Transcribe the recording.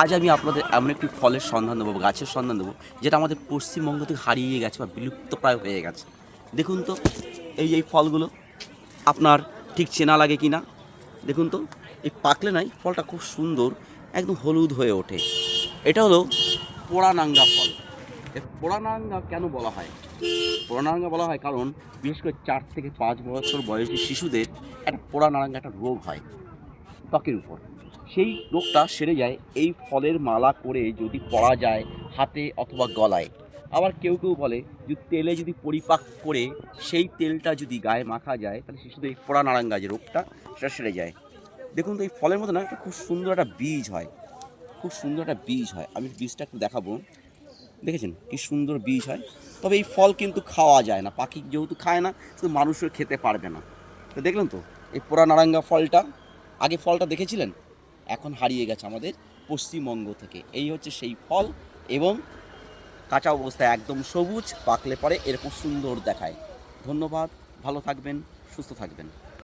আজ আমি আপনাদের এমন একটি ফলের সন্ধান দেবো, গাছের সন্ধান দেবো, যেটা আমাদের পশ্চিমবঙ্গ থেকে হারিয়ে গেছে বা বিলুপ্ত প্রায় হয়ে গেছে। দেখুন তো, এই এই ফলগুলো আপনার ঠিক চেনা লাগে কি না দেখুন তো, এই পাকলে নাই ফলটা খুব সুন্দর, একদম হলুদ হয়ে ওঠে। এটা হলো পোড়ানাঙ্গা ফল। পোড়ানাঙ্গা কেন বলা হয়? পোড়ানাঙ্গা বলা হয় কারণ, বিশেষ করে চার থেকে পাঁচ বছর বয়সী শিশুদের একটা পোড়ানাঙ্গা একটা রোগ হয়। ত্বকের উপর। সেই রোগটা সেরে যায়, এই ফলের মালা করে যদি পরা যায় হাতে অথবা গলায়। আবার কেউ কেউ বলে যে তেলে যদি পরিপাক করে সেই তেলটা যদি গায়ে মাখা যায়, তাহলে শিশুদের এই পোড়া নারাঙ্গা যে রোগটা, সেটা সেরে যায়। দেখুন তো এই ফলের মধ্যে না একটা খুব সুন্দর একটা বীজ হয়। খুব সুন্দর একটা বীজ হয়। আমি বীজটা একটু দেখাবো। দেখেছেন? কি সুন্দর বীজ হয়। তবে এই ফল কিন্তু খাওয়া যায় না। পাখি যেহেতু খায় না, শুধু মানুষও খেতে পারবে না। তো দেখলেন তো? এই পোড়া নারাঙ্গা ফলটা আগে ফলটা দেখেছিলেন? এখন হারিয়ে গেছে আমাদের পশ্চিমবঙ্গ থেকে। এই হচ্ছে সেই ফল এবং কাঁচা অবস্থায় একদম সবুজ, পাকলে পরে এরকম সুন্দর দেখায়। ধন্যবাদ, ভালো থাকবেন, সুস্থ থাকবেন।